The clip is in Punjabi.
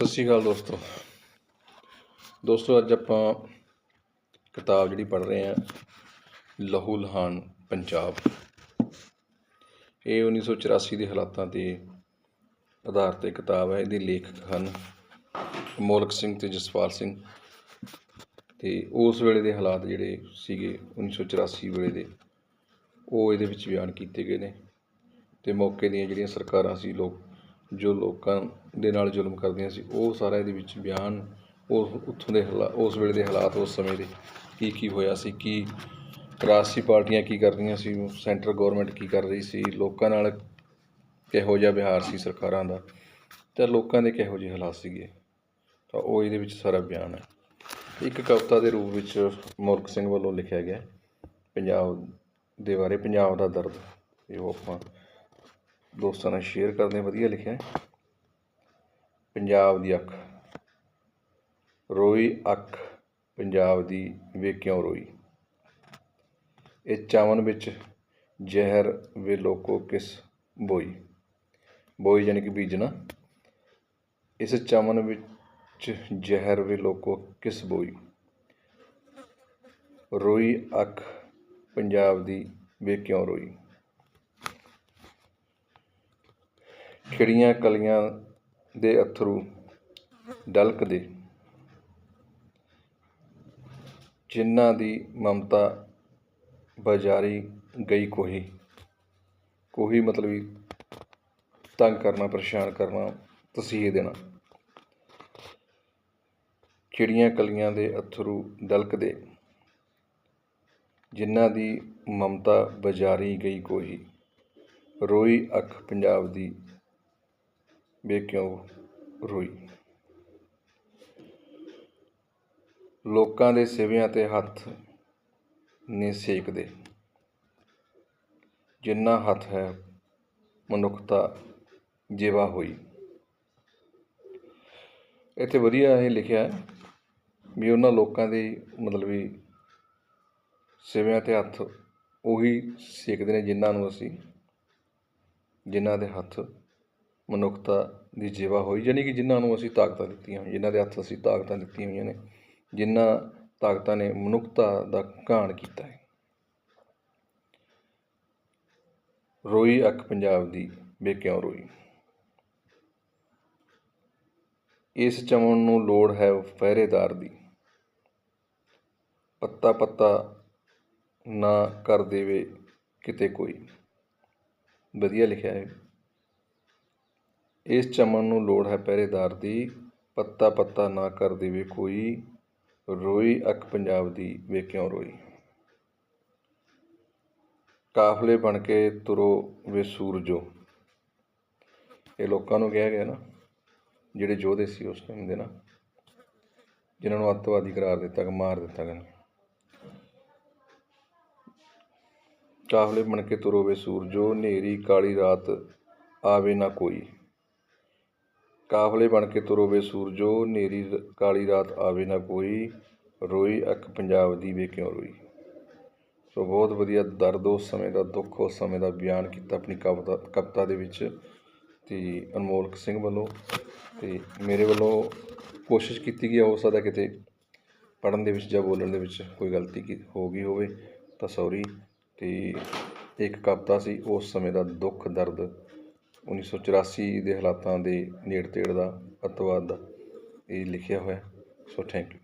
ਸਤਿ ਸ਼੍ਰੀ ਅਕਾਲ ਦੋਸਤੋ। ਦੋਸਤੋ, ਅੱਜ ਆਪਾਂ ਕਿਤਾਬ ਜਿਹੜੀ ਪੜ੍ਹ ਰਹੇ ਹਾਂ, ਲਹੂ ਲਹਾਨ ਪੰਜਾਬ। ਇਹ 1984 ਦੇ ਹਾਲਾਤਾਂ ਤੇ ਆਧਾਰ ਤੇ ਕਿਤਾਬ ਹੈ। ਇਹਦੇ ਲੇਖਕ ਹਨ ਮੋਲਕ ਸਿੰਘ ਤੇ ਜਸਪਾਲ ਸਿੰਘ ਤੇ ਉਸ ਵੇਲੇ ਦੇ ਹਾਲਾਤ ਜਿਹੜੇ ਸੀਗੇ 1984 ਵੇਲੇ ਦੇ, ਉਹ ਇਹਦੇ ਵਿੱਚ ਬਿਆਨ ਕੀਤੇ ਗਏ ਨੇ ਤੇ ਮੌਕੇ ਦੀਆਂ ਜਿਹੜੀਆਂ ਸਰਕਾਰਾਂ ਸੀ, ਲੋਕ ਜੋ ਲੋਕਾਂ ਦੇ ਨਾਲ ਜ਼ੁਲਮ ਕਰਦੀਆਂ ਸੀ, ਉਹ ਸਾਰਾ ਇਹਦੇ ਵਿੱਚ ਬਿਆਨ, ਉਹ ਉੱਥੋਂ ਦੇ ਹਾਲਾ, ਉਸ ਵੇਲੇ ਦੇ ਹਾਲਾਤ, ਉਸ ਸਮੇਂ ਦੇ ਕੀ ਕੀ ਹੋਇਆ ਸੀ, ਕੀ ਰਾਜਸੀ ਪਾਰਟੀਆਂ ਕੀ ਕਰ ਰਹੀਆਂ ਸੀ, ਸੈਂਟਰ ਗਵਰਨਮੈਂਟ ਕੀ ਕਰ ਰਹੀ ਸੀ, ਲੋਕਾਂ ਨਾਲ ਕਿਹੋ ਜਿਹਾ ਵਿਹਾਰ ਸੀ ਸਰਕਾਰਾਂ ਦਾ, ਤੇ ਲੋਕਾਂ ਦੇ ਕਿਹੋ ਜਿਹੇ ਹਾਲਾਤ ਸੀਗੇ, ਤਾਂ ਉਹ ਇਹਦੇ ਵਿੱਚ ਸਾਰਾ ਬਿਆਨ ਹੈ। ਇੱਕ ਕਵਿਤਾ ਦੇ ਰੂਪ ਵਿੱਚ ਮੁਲਕ ਸਿੰਘ ਵੱਲੋਂ ਲਿਖਿਆ ਗਿਆ, ਪੰਜਾਬ ਦੇ ਬਾਰੇ, ਪੰਜਾਬ ਦਾ ਦਰਦ, ਇਹ ਆਪਾਂ ਦੋਸਤਾਂ ਨਾਲ ਸ਼ੇਅਰ ਕਰਦੇ ਵਧੀਆ ਲਿਖਿਆ ਪੰਜਾਬ ਦੀ ਅੱਖ। ਰੋਈ ਅੱਖ, ਪੰਜਾਬ ਦੀ ਵੇ ਕਿਉਂ ਰੋਈ। ਇਹ ਚਾਵਨ ਵਿੱਚ ਜ਼ਹਿਰ ਵੇ ਲੋਕੋ ਕਿਸ ਬੋਈ? ਬੋਈ ਯਾਨੀ ਕਿ ਬੀਜਣਾ। ਇਸ ਚਮਨ ਵਿੱਚ ਜ਼ਹਿਰ ਵੇ ਲੋਕੋ ਕਿਸ ਬੋਈ? ਰੋਈ ਅੱਖ, ਪੰਜਾਬ ਦੀ ਵੇ ਕਿਉਂ ਰੋਈ। ਖਿੜੀਆਂ ਕਲੀਆਂ ਦੇ ਅਥਰੂ ਡਲਕਦੇ। ਜਿਨ੍ਹਾਂ ਦੀ ਮਮਤਾ ਬਜਾਰੀ ਗਈ ਕੋਹੀ। ਕੋਹੀ ਮਤਲਬ ਵੀ ਤੰਗ ਕਰਨਾ, ਪਰੇਸ਼ਾਨ ਕਰਨਾ, ਤਸੀਹੇ ਦੇਣਾ। ਚਿੜੀਆਂ ਕਲੀਆਂ ਦੇ ਅਥਰੂ ਡਲਕਦੇ। ਜਿਨ੍ਹਾਂ ਦੀ ਮਮਤਾ ਬਜਾਰੀ ਗਈ ਕੋਹੀ। ਰੋਈ ਅੱਖ ਪੰਜਾਬ ਦੀ ਵੇ ਕਿਉਂ ਰੋਈ। ਲੋਕਾਂ ਦੇ ਸਿਵਿਆਂ ਤੇ ਹੱਥ ਨੇ ਸੇਕਦੇ। ਜਿੰਨਾ ਹੱਥ ਹੈ, ਮਨੁੱਖਤਾ ਜੀਵਾ ਹੋਈ। ਇੱਥੇ ਵਧੀਆ ਇਹ ਲਿਖਿਆ ਵੀ ਉਹਨਾਂ ਲੋਕਾਂ ਦੇ ਮਤਲਬ ਵੀ ਸਿਵਿਆਂ ਤੇ ਹੱਥ ਉਹੀ ਸੇਕਦੇ ਨੇ ਜਿਨ੍ਹਾਂ ਨੂੰ ਅਸੀਂ ਜਿਨ੍ਹਾਂ ਦੇ ਹੱਥ ਮਨੁੱਖਤਾ ਦੀ ਜੇਵਾ ਹੋਈ, ਯਾਨੀ ਕਿ ਜਿਨ੍ਹਾਂ ਨੂੰ ਅਸੀਂ ਤਾਕਤਾਂ ਦਿੱਤੀਆਂ ਜਿਨ੍ਹਾਂ ਦੇ ਹੱਥ ਅਸੀਂ ਤਾਕਤਾਂ ਦਿੱਤੀਆਂ ਹੋਈਆਂ ਨੇ, ਜਿਨ੍ਹਾਂ ਤਾਕਤਾਂ ਨੇ ਮਨੁੱਖਤਾ ਦਾ ਘਾਣ ਕੀਤਾ ਹੈ। ਰੋਈ ਅੱਖ ਪੰਜਾਬ ਦੀ ਵੇ ਕਿਉਂ ਰੋਈ। ਇਸ ਚਮਨ ਨੂੰ ਲੋੜ ਹੈ ਫਹਿਰੇਦਾਰ ਦੀ। ਪੱਤਾ ਪੱਤਾ ਨਾ ਕਰ ਦੇਵੇ ਕਿਤੇ ਕੋਈ। ਵਧੀਆ ਲਿਖਿਆ ਹੈ। ਇਸ ਚਮਨ ਨੂੰ ਲੋੜ ਹੈ ਪਹਿਰੇਦਾਰ ਦੀ। ਪੱਤਾ ਪੱਤਾ ਨਾ ਕਰ ਦੇਵੇ ਕੋਈ ਰੋਈ ਅੱਖ ਪੰਜਾਬ ਦੀ ਵੇ ਕਿਉਂ ਰੋਈ। ਕਾਫਲੇ ਬਣ ਕੇ ਤੁਰੋ ਵੇ ਸੂਰਜੋ। ਇਹ ਲੋਕਾਂ ਨੂੰ ਕਿਹਾ ਗਿਆ ਨਾ, ਜਿਹੜੇ ਯੋਧੇ ਸੀ ਉਸ ਟਾਈਮ ਦੇ ਨਾ, ਜਿਨ੍ਹਾਂ ਨੂੰ ਅੱਤਵਾਦੀ ਕਰਾਰ ਦਿੱਤਾ ਗਿਆ, ਮਾਰ ਦਿੱਤਾ ਗਿਆ। ਕਾਫਲੇ ਬਣ ਕੇ ਤੁਰੋ ਵੇ ਸੂਰਜੋ, ਹਨੇਰੀ ਕਾਲੀ ਰਾਤ ਆਵੇ ਨਾ ਕੋਈ। ਕਾਫਲੇ ਬਣ ਕੇ ਤੁਰੋ ਵੇ ਸੂਰਜੋ, ਹਨੇਰੀ ਕਾਲੀ ਰਾਤ ਆਵੇ ਨਾ ਕੋਈ, ਰੋਈ ਅੱਖ ਪੰਜਾਬ ਦੀ ਵੇ ਕਿਉਂ ਰੋਈ? ਸੋ ਬਹੁਤ ਵਧੀਆ ਦਰਦ ਉਸ ਸਮੇਂ ਦਾ, ਦੁੱਖ ਉਸ ਸਮੇਂ ਦਾ ਬਿਆਨ ਕੀਤਾ ਆਪਣੀ ਕਵਿਤਾ ਕਵਿਤਾ ਦੇ ਵਿੱਚ ਤੇ ਅਨਮੋਲਕ ਸਿੰਘ ਵੱਲੋਂ ਤੇ ਮੇਰੇ ਵੱਲੋਂ ਕੋਸ਼ਿਸ਼ ਕੀਤੀ ਗਈ, ਹੋ ਸਕਦਾ ਕਿਤੇ ਪੜਨ ਦੇ ਵਿੱਚ ਜਾਂ ਬੋਲਣ ਦੇ ਵਿੱਚ ਕੋਈ ਗਲਤੀ ਕੀ, ਹੋ ਗਈ ਹੋਵੇ ਤਾਂ ਸੌਰੀ ਤੇ ਇੱਕ ਕਵਿਤਾ ਸੀ, ਉਸ ਸਮੇਂ ਦਾ ਦੁੱਖ, ਦਰਦ 1984 ਦੇ ਹਾਲਾਤਾਂ ਦੇ ਨੇੜ ਤੇੜ ਦਾ ਅੱਤਵਾਦ ਦਾ ਇਹ ਲਿਖਿਆ ਹੋਇਆ ਸੋ ਥੈਂਕ ਯੂ